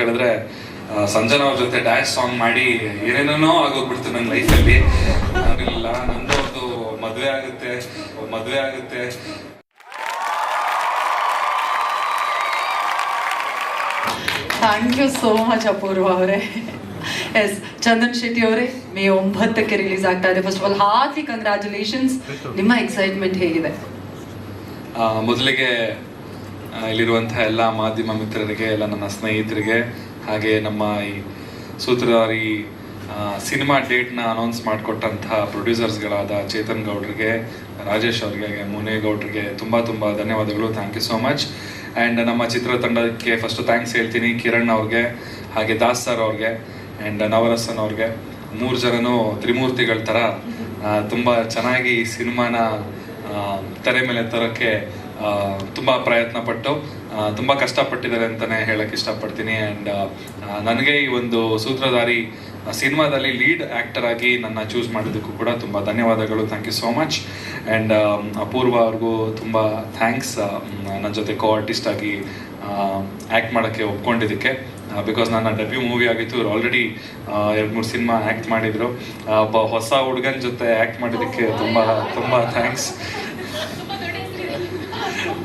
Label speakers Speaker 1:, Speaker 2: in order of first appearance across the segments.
Speaker 1: ಹೇಳಿದ್ರೆ ಸಂಜನಾ ಅವ್ರ ಜೊತೆ ಡ್ಯಾನ್ಸ್ ಸಾಂಗ್ ಮಾಡಿ ಏನೇನೋ ಆಗೋಗ್ಬಿಡ್ತು ನನ್ನ ಲೈಫಲ್ಲಿ ನಾನಿಲ್ಲ ನಂದು ಒಂದು ಮದುವೆ ಆಗುತ್ತೆ ಮದುವೆ ಆಗುತ್ತೆ.
Speaker 2: Thank you so much Apoorva ಅವರೇ. ಎಸ್ ಚಂದನ್ ಶೆಟ್ಟಿ ಅವರೇ ಮೇ ಒಂಬತ್ತಕ್ಕೆ ರಿಲೀಸ್ ಆಗ್ತಾ ಇದೆ. First of all heartily congratulations ನಿಮ್ಮ ಎಕ್ಸೈಟ್ಮೆಂಟ್ ಹೇಗಿದೆ?
Speaker 1: ಮೊದಲಿಗೆ ಆ, ಇಲ್ಲಿರುವಂತಹ ಎಲ್ಲ ಮಾಧ್ಯಮ ಮಿತ್ರರಿಗೆ ಎಲ್ಲ ನನ್ನ ಸ್ನೇಹಿತರಿಗೆ ಹಾಗೆ ನಮ್ಮ ಈ ಸೂತ್ರಧಾರಿ ಸಿನಿಮಾ ಡೇಟ್ನ ಅನೌನ್ಸ್ ಮಾಡಿಕೊಟ್ಟಂತಹ ಪ್ರೊಡ್ಯೂಸರ್ಸ್ಗಳಾದ ಚೇತನ್ ಗೌಡ್ರಿಗೆ ರಾಜೇಶ್ ಅವ್ರಿಗೆ ಹಾಗೆ ಮುನೇಗೌಡ್ರಿಗೆ ತುಂಬ ತುಂಬ ಧನ್ಯವಾದಗಳು. Thank you so much and ನಮ್ಮ ಚಿತ್ರತಂಡಕ್ಕೆ ಫಸ್ಟ್ ಥ್ಯಾಂಕ್ಸ್ ಹೇಳ್ತೀನಿ ಕಿರಣ್ ಅವ್ರಿಗೆ ಹಾಗೆ ದಾಸ್ ಸರ್ ಅವ್ರಿಗೆ ಆ್ಯಂಡ್ ನವರಸನ್ ಅವ್ರಿಗೆ. ಮೂರು ಜನನು ತ್ರಿಮೂರ್ತಿಗಳ ಥರ ತುಂಬ ಚೆನ್ನಾಗಿ ಸಿನಿಮಾನ ತೆರೆ ಮೇಲೆ ತರೋಕ್ಕೆ ತುಂಬ ಪ್ರಯತ್ನ ಪಟ್ಟು ತುಂಬಾ ಕಷ್ಟಪಟ್ಟಿದ್ದಾರೆ ಅಂತಲೇ ಹೇಳಕ್ಕೆ ಇಷ್ಟಪಡ್ತೀನಿ. ಆ್ಯಂಡ್ ನನಗೆ ಈ ಒಂದು ಸೂತ್ರಧಾರಿ ಸಿನಿಮಾದಲ್ಲಿ ಲೀಡ್ ಆ್ಯಕ್ಟರ್ ಆಗಿ ನನ್ನ ಚೂಸ್ ಮಾಡಿದ್ದಕ್ಕೂ ಕೂಡ ತುಂಬ ಧನ್ಯವಾದಗಳು. Thank you so much and Apoorva ಅವ್ರಿಗೂ ತುಂಬ ಥ್ಯಾಂಕ್ಸ್ ನನ್ನ ಜೊತೆ ಕೋ ಆರ್ಟಿಸ್ಟ್ ಆಗಿ ಆ್ಯಕ್ಟ್ ಮಾಡೋಕ್ಕೆ ಒಪ್ಕೊಂಡಿದ್ದಕ್ಕೆ ಬಿಕಾಸ್ ನನ್ನ ಡೆಬ್ಯೂ ಮೂವಿ ಆಗಿತ್ತು. ಇವ್ರು ಆಲ್ರೆಡಿ ಎರಡು ಮೂರು ಸಿನಿಮಾ ಆ್ಯಕ್ಟ್ ಮಾಡಿದ್ರು. ಒಬ್ಬ ಹೊಸ ಹುಡುಗನ ಜೊತೆ ಆ್ಯಕ್ಟ್ ಮಾಡಿದ್ದಕ್ಕೆ ತುಂಬ ತುಂಬ ಥ್ಯಾಂಕ್ಸ್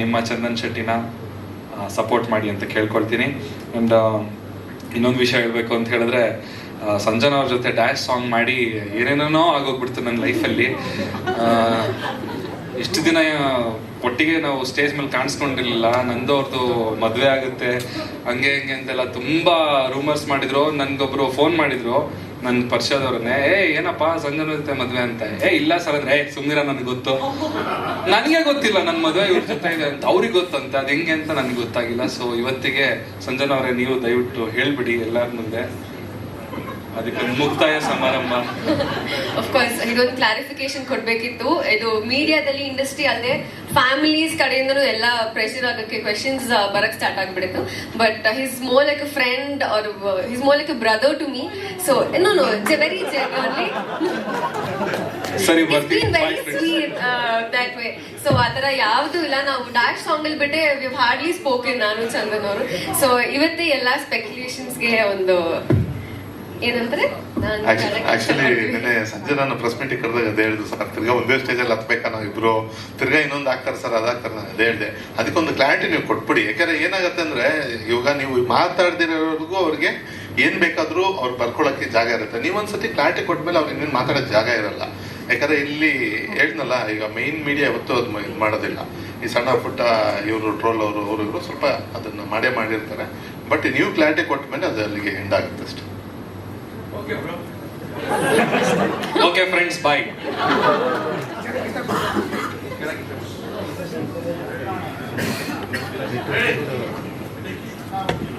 Speaker 1: ನಿಮ್ಮ ಚಂದನ್ ಶೆಟ್ಟಿನ ಸಪೋರ್ಟ್ ಮಾಡಿ ಅಂತ ಕೇಳ್ಕೊಳ್ತೀನಿ. ಆ್ಯಂಡ್ ಇನ್ನೊಂದು ವಿಷಯ ಹೇಳಬೇಕು ಅಂತ ಹೇಳಿದ್ರೆ ಸಂಜನ ಅವ್ರ ಜೊತೆ ಡ್ಯಾನ್ಸ್ ಸಾಂಗ್ ಮಾಡಿ ಏನೇನೋ ಆಗೋಗ್ಬಿಡ್ತು ನನ್ನ ಲೈಫಲ್ಲಿ ಇಷ್ಟು ದಿನ ಒಟ್ಟಿಗೆ ನಾವು ಸ್ಟೇಜ್ ಮೇಲೆ ಕಾಣಿಸ್ಕೊಂಡಿರ್ಲಿಲ್ಲ. ನಂದು ಅವ್ರದ್ದು ಮದುವೆ ಆಗುತ್ತೆ. ಹಂಗೆ ಹಿಂಗೆ ಅಂತೆಲ್ಲ ತುಂಬ ರೂಮರ್ಸ್ ಮಾಡಿದ್ರು. ನನಗೊಬ್ಬರು ಫೋನ್ ಮಾಡಿದ್ರು. ನನ್ನ ಪರಿಚಯದವ್ರನ್ನೇ ಏ ಏನಪ್ಪ, ಸಂಜನ ಜೊತೆ ಮದ್ವೆ ಅಂತ? ಏ ಇಲ್ಲ ಸರ್, ಅಂದ್ರೆ ಏ ಸುಮ್ನಿರ, ನನ್ಗೆ ಗೊತ್ತು. ನನಗೆ ಗೊತ್ತಿಲ್ಲ ನನ್ನ ಮದುವೆ ಇವ್ರ ಜೊತೆ ಇದೆ ಅಂತ, ಅವ್ರಿಗೆ ಗೊತ್ತಂತೆ, ಅದು ಹೆಂಗೆ ಅಂತ ನನಗೆ ಗೊತ್ತಾಗಿಲ್ಲ. ಸೊ ಇವತ್ತಿಗೆ ಸಂಜನಾ ಅವರೇ ನೀವು ದಯವಿಟ್ಟು ಹೇಳ್ಬಿಡಿ ಎಲ್ಲರ ಮುಂದೆ. ಅದಕ್ಕೆ ಮುಕ್ತಾಯ ಸಮಾರಂಭ.
Speaker 3: ಕೋರ್ಸ್ ಇದೊಂದು ಕ್ಲಾರಿಫಿಕೇಶನ್ ಕೊಡ್ಬೇಕಿತ್ತು. ಇದು ಮೀಡಿಯಾದಲ್ಲಿ ಇಂಡಸ್ಟ್ರಿ ಅಲ್ಲದೆ ಫ್ಯಾಮಿಲೀಸ್ ಕಡೆಯಿಂದನೂ ಎಲ್ಲ ಪ್ರೆಷರ್ ಆಗೋಕ್ಕೆ ಕ್ವೆಶನ್ಸ್ ಬರಕ್ start ಆಗ್ಬಿಡಿತ್ತು. But his more like a friend or his more like a brother to me so no no very genuinely
Speaker 1: ಸರಿ
Speaker 3: ಇಟ್ಸ್
Speaker 1: ಬರ್ತೀನಿ
Speaker 3: been very sweet that way so ಆ ಥರ ಯಾವುದು ಇಲ್ಲ. ನಾವು ಡ್ಯಾಶ್ ಸಾಂಗ್ ಅಲ್ಲಿ ಬಿಟ್ಟೆ ವಿ ಹಾರ್ಡ್ಲಿ ಸ್ಪೋಕನ್ ನಾನು ಚಂದನ್ ಅವರು. ಸೊ ಇವತ್ತೇ ಎಲ್ಲ ಸ್ಪೆಕ್ಯುಲೇಷನ್ಸ್ಗೆ ಒಂದು ಏನಂತಾರೆ ನಾನು
Speaker 4: ಆಕ್ಚುಲಿ ನಿನ್ನೆ ಸಂಜೆ ನಾನು ಪ್ರೆಸ್ ಮೀಟಿಂಗ್ ಕರೆದಾಗ ಅದೇ ಹೇಳಿದ್ರು ಸರ್ ತಿರ್ಗಾ ಒಂದೇ ಸ್ಟೇಜಲ್ಲಿ ಹತ್ಬೇಕಾ ನಾವು ಇಬ್ರು? ತಿರ್ಗಾ ಇನ್ನೊಂದು ಹಾಕ್ತಾರೆ ಸರ್ ಅದಾಗ್ತಾರೆ ನಾನು ಅದೇ ಹೇಳಿದೆ. ಅದಕ್ಕೊಂದು ಕ್ಲಾರಿಟಿ ನೀವು ಕೊಟ್ಬಿಡಿ. ಯಾಕಂದ್ರೆ ಏನಾಗುತ್ತೆ ಅಂದ್ರೆ ಇವಾಗ ನೀವು ಮಾತಾಡ್ದಿರೋರ್ಗೂ ಅವ್ರಿಗೆ ಏನ್ ಬೇಕಾದ್ರೂ ಅವ್ರು ಬರ್ಕೊಳಕ್ಕೆ ಜಾಗ ಇರುತ್ತೆ. ನೀವೊಂದ್ಸತಿ ಕ್ಲಾರಿಟಿ ಕೊಟ್ಮೇಲೆ ಅವ್ರಿಗೆ ಇನ್ನೇನು ಮಾತಾಡೋಕೆ ಜಾಗ ಇರಲ್ಲ. ಯಾಕಂದ್ರೆ ಇಲ್ಲಿ ಹೇಳಿದ್ನಲ್ಲ ಈಗ ಮೈನ್ ಮೀಡಿಯಾ ಯಾವತ್ತೂ ಅದು ಇದ್ ಮಾಡೋದಿಲ್ಲ. ಈ ಸಣ್ಣ ಪುಟ್ಟ ಇವರು ಟ್ರೋಲ್ ಅವರು ಅವರು ಇವರು ಸ್ವಲ್ಪ ಅದನ್ನ ಮಾಡೇ ಮಾಡಿರ್ತಾರೆ. ಬಟ್ ನೀವು ಕ್ಲಾರಿಟಿ ಕೊಟ್ಟ ಮೇಲೆ ಅದು ಅಲ್ಲಿಗೆ ಎಂಡ್ ಆಗುತ್ತೆ ಅಷ್ಟೇ.
Speaker 1: ಓಕೆ ಫ್ರೆಂಡ್ಸ್ ಬಾಯ್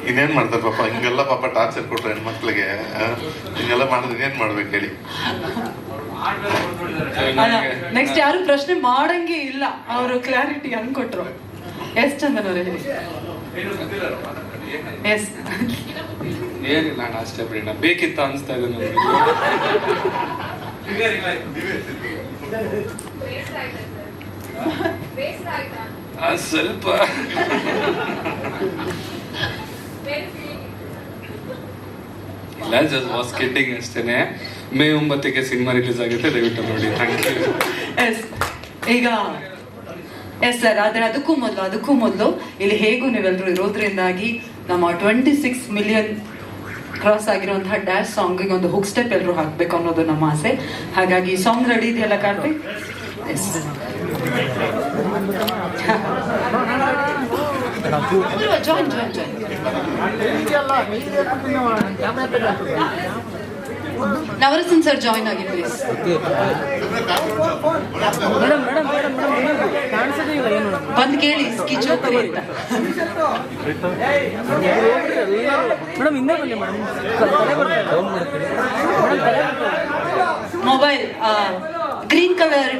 Speaker 4: ಇನ್ನೇನ್ ಮಾಡ್ತಾರೆ ಪಾಪ? ಹಿಂಗೆಲ್ಲ ಪಾಪ ಟಾರ್ಚರ್ ಕೊಟ್ರೆ ಹೆಣ್ಮಕ್ಳಿಗೆ ಮಕ್ಕಳಿಗೆ ಹಿಂಗೆಲ್ಲ ಮಾಡಿದ್ರೆ ಇನ್ನೇನ್ ಮಾಡ್ಬೇಕು ಹೇಳಿ?
Speaker 2: ನೆಕ್ಸ್ಟ್ ಯಾರು ಪ್ರಶ್ನೆ ಮಾಡಂಗೆ ಇಲ್ಲ. ಅವರು ಕ್ಲಾರಿಟಿ ಅನ್ಕೊಟ್ರು. ಕೊಟ್ರು ಎಸ್ ಚಂದನ್ ಅವರೇ ಹೇಳಿ. ಎಸ್
Speaker 1: ಏನಿಲ್ಲ ಅಣ್ಣ ಅಷ್ಟೇ ಬಿಡಿ ಬೇಕಿತ್ತ ಅನ್ಸ್ತಾ ಇದೆ ನನಗೆ ಸ್ವಲ್ಪ. ಇಲ್ಲ ಜಸ್ಟ್ ವಾಸ್ ಕಿಡ್ಡಿಂಗ್ ಅಷ್ಟೇನೆ. ಮೇ ಒಂಬತ್ತಕ್ಕೆ ಸಿನಿಮಾ ರಿಲೀಸ್ ಆಗುತ್ತೆ ದಯವಿಟ್ಟು ನೋಡಿ. ಥ್ಯಾಂಕ್ ಯು
Speaker 2: ಎಸ್ ಈಗ ಎಸ್ ಸರ್ ಆದ್ರೆ ಅದಕ್ಕೂ ಮೊದಲು ಅದಕ್ಕೂ ಮೊದಲು ಇಲ್ಲಿ ಹೇಗೂ ನೀವೆಲ್ಲರೂ ಇರೋದ್ರಿಂದಾಗಿ ನಮ್ಮ ಟ್ವೆಂಟಿ ಸಿಕ್ಸ್ ಮಿಲಿಯನ್ ಕ್ರಾಸ್ ಆಗಿರುವಂತಹ ಡ್ಯಾಶ್ ಸಾಂಗಿಗೆ ಒಂದು ಹುಕ್ ಸ್ಟೆಪ್ ಎಲ್ಲರೂ ಹಾಕ್ಬೇಕು ಅನ್ನೋದು ನಮ್ಮ ಆಸೆ. ಹಾಗಾಗಿ ಸಾಂಗ್ ರೆಡಿ ಇದೆಯಲ್ಲ Karthik? Yes join join join Navarasan sir join ಆಗಿ ಪ್ಲೀಸ್ ಬಂದು ಕೇಳಿ ಸ್ಕಿಚ್ ಅಂತ.
Speaker 5: ಮೇಡಮ್ ಹಿಂದೆ ಬನ್ನಿ
Speaker 2: ಮೊಬೈಲ್ ಗ್ರೀನ್ ಕಲರ್